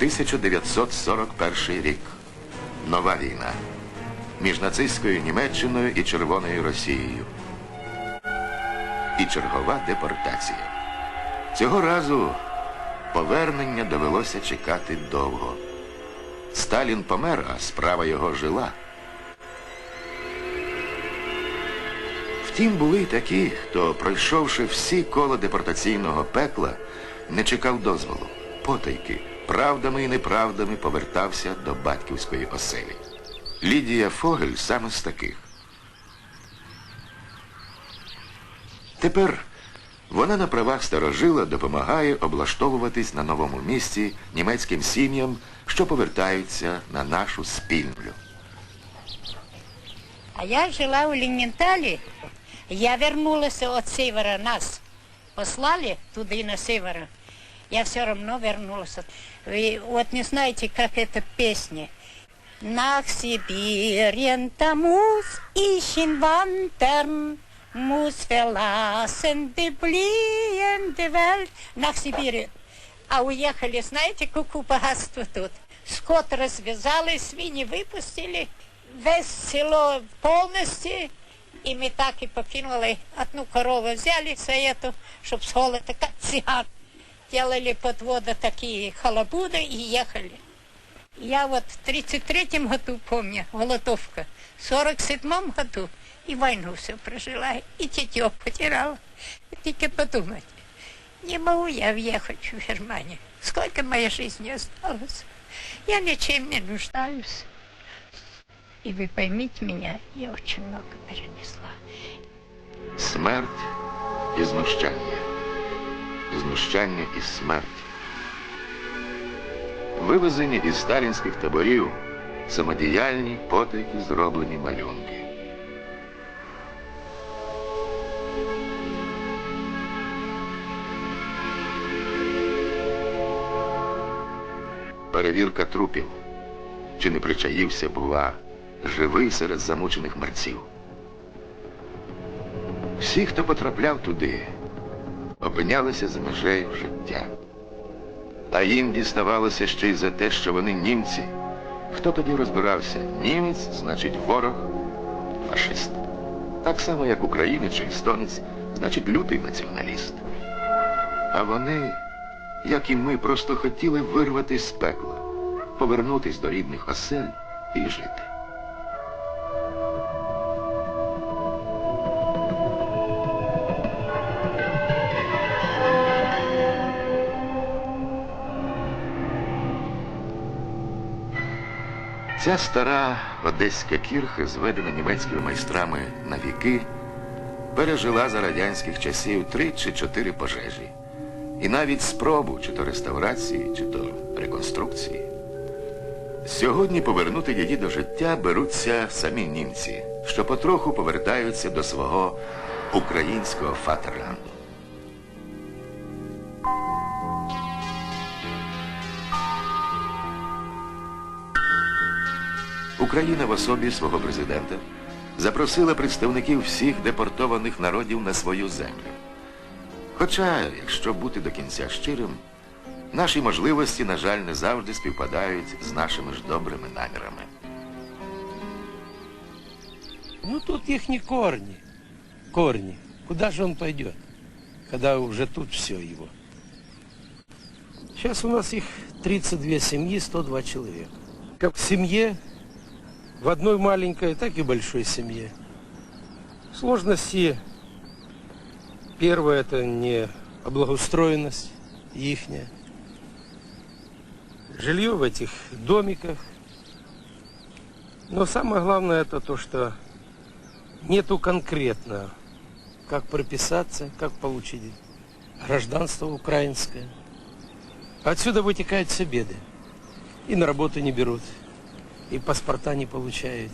1941 рік. Нова війна між нацистською Німеччиною і Червоною Росією. І чергова депортація. Цього разу повернення довелося чекати довго. Сталін помер, а справа його жила. Втім, були й такі, хто, пройшовши всі кола депортаційного пекла, не чекав дозволу. Потайки, правдами і неправдами повертався до батьківської оселі. Лідія Фогель саме з таких. Тепер вона на правах старожила допомагає облаштовуватись на новому місці німецьким сім'ям, що повертаються на нашу спільню. А я жила у Ліненталі. Я вернулась от севера. Нас послали туди на север. Я все равно вернулась. Вы вот не знаете, как эта песня. Nach Sibirien da muss ich in wandern, muss verlassen die blühende Welt. Sibirien. А уехали, знаете, какое богатство тут. Скот развязали, свиньи выпустили, весь село полностью. И мы так и покинули. Одну корову взяли за эту, чтобы с холода, как цыган. Делали подвода такие халабуды и ехали. Я вот в 33-м году помню, голодовка, в 47-м году и войну все прожила, и тетё потеряла. Только подумать, не могу я въехать в Германию. Сколько моей жизни осталось? Я ничем не нуждаюсь. И вы поймите меня, я очень много перенесла. Смерть і знущання. І смерть. Вивезені із сталінських таборів самодіяльні потайки зроблені малюнки. Перевірка трупів. Чи не причаївся, бува, живий серед замучених мерців. Всі, хто потрапляв туди, опинялися за межею життя. А їм діставалося ще й за те, що вони німці. Хто тоді розбирався? Німець, значить ворог, фашист. Так само, як українець чи естонець, значить лютий націоналіст. А вони, як і ми, просто хотіли вирватися з пекла, повернутись до рідних осель і жити. Ця стара одеська кірха, зведена німецькими майстрами на віки, пережила за радянських часів три чи чотири пожежі. І навіть спробу чи то реставрації, чи то реконструкції. Сьогодні повернути її до життя беруться самі німці, що потроху повертаються до свого українського фатерланду. Україна в особі свого президента запросила представників всіх депортованих народів на свою землю. Хоча, якщо бути до кінця щирим, наші можливості, на жаль, не завжди співпадають з нашими ж добрими намірами. Ну тут их не корни. Корни. Куда же он пойдет, когда уже тут все его? Сейчас у нас их 32 семьи, 102 человека. Как в семье, в одной маленькой, так и большой семье. Сложности первое это не облагоустроенность ихняя. Жилье в этих домиках. Но самое главное это то, что нету конкретно, как прописаться, как получить гражданство украинское. Отсюда вытекают все беды. И на работу не берут, и паспорта не получают.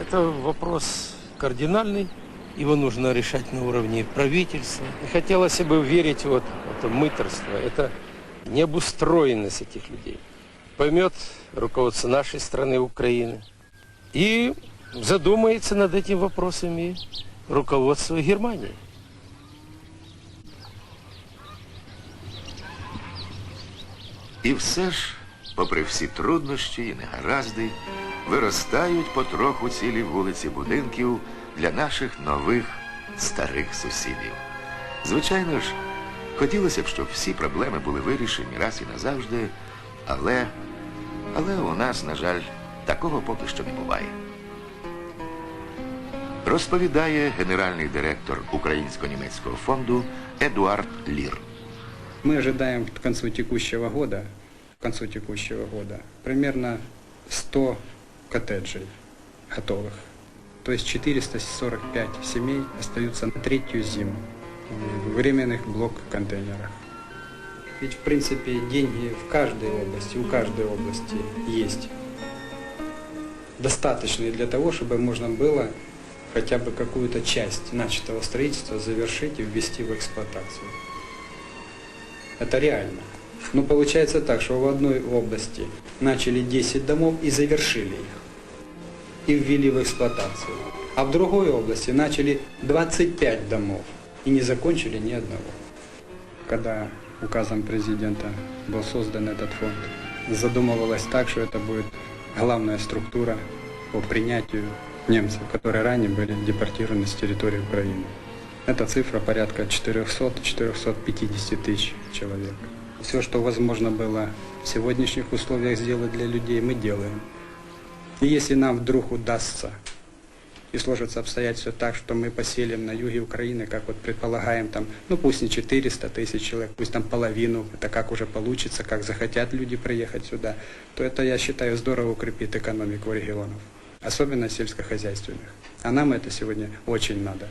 Это вопрос кардинальный, его нужно решать на уровне правительства. И хотелось бы верить вот это мыторство, это необустроенность этих людей. Поймет руководство нашей страны, Украины, и задумается над этим вопросами руководство Германии. І все ж попри всі труднощі і негаразди, виростають потроху цілі вулиці будинків для наших нових старих сусідів. Звичайно ж, хотілося б, щоб всі проблеми були вирішені раз і назавжди, але, але у нас, на жаль, такого поки що не буває. Розповідає генеральний директор Українсько-німецького фонду Едуард Лір. Мы ожидаем к концу текущего года, к концу текущего года примерно 100 коттеджей готовых. То есть 445 семей остаются на третью зиму в временных блок-контейнерах. Ведь, в принципе, деньги в каждой области, у каждой области есть. Достаточные для того, чтобы можно было хотя бы какую-то часть начатого строительства завершить и ввести в эксплуатацию. Это реально. Но получается так, что в одной области начали 10 домов и завершили их. И ввели в эксплуатацию. А в другой области начали 25 домов и не закончили ни одного. Когда указом президента был создан этот фонд, задумывалось так, что это будет главная структура по принятию немцев, которые ранее были депортированы с территории Украины. Эта цифра порядка 400-450 тысяч человек. Все, что возможно было в сегодняшних условиях сделать для людей, мы делаем. И если нам вдруг удастся и сложится обстоятельства так, что мы поселим на юге Украины, как вот предполагаем, там, ну пусть не 400 тысяч человек, пусть там половину, это как уже получится, как захотят люди приехать сюда, то это, я считаю, здорово укрепит экономику регионов, особенно сельскохозяйственных. А нам это сегодня очень надо.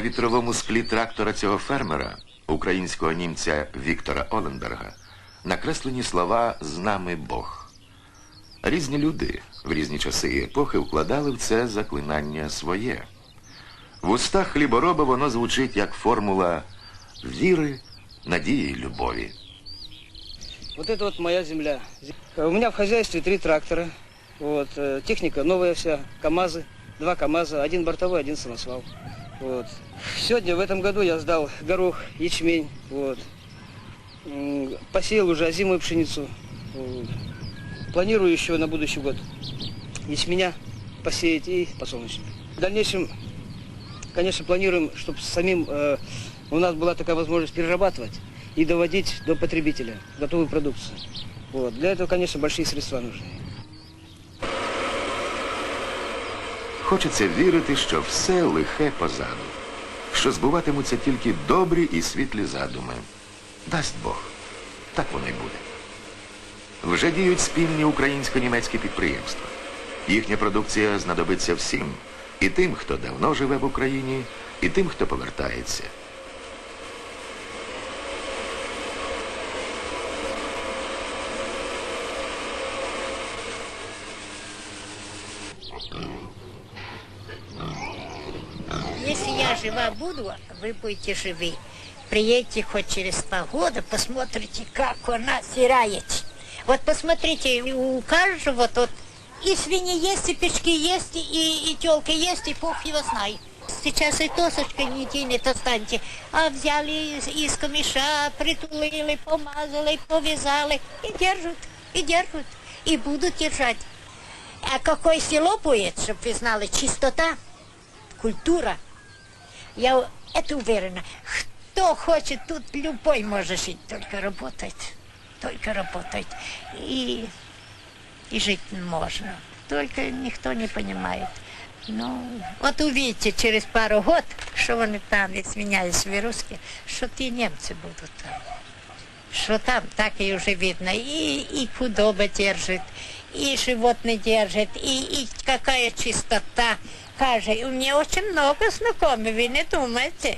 На вітровому склі трактора цього фермера, українського німця Віктора Оленберга, накреслені слова З нами Бог. Різні люди в різні часи і епохи вкладали в це заклинання своє. В устах хлібороба воно звучить як формула віри, надії й любові. Вот это вот моя земля. Э, У меня в хозяйстве три трактора. Вот, э, техника новая вся, КАМАЗы, два КАМАЗа, один бортовой, один самосвал. Вот. Сегодня, в этом году я сдал горох, ячмень, вот. Посеял уже озимую пшеницу. Вот. Планирую еще на будущий год ячменя посеять и подсолнечник. В дальнейшем, конечно, планируем, чтобы самим э, у нас была такая возможность перерабатывать и доводить до потребителя готовую продукцию. Вот. Для этого, конечно, большие средства нужны. Хочеться вірити, що все лихе позаду, що збуватимуться тільки добрі і світлі задуми. Дасть Бог. Так воно й буде. Вже діють спільні українсько-німецькі підприємства. Їхня продукція знадобиться всім. І тим, хто давно живе в Україні, і тим, хто повертається. Я жива буду, вы будете живы. Приедете хоть через два года, посмотрите, как она стирает. Вот посмотрите, у каждого тут и свиньи есть, и печки есть, и, и телки есть, и пух его знает. Сейчас и досочкой не тянет, останьте. А взяли из, из камеша, притулили, помазали, повязали и держат, и держат, и будут держать. А какое село будет, чтобы вы знали, чистота, культура. Я это уверена. Кто хочет, тут любой может жить, только работать. Только работать. И, и жить можно. Только никто не понимает. Ну, вот увидите через пару год, что они там, извиняюсь, вируски, что те немцы будут там. Что там, так и уже видно. И, и худоба держит, и животные держит, и, и какая чистота. каже, у мене дуже багато знайомих, ви не думайте.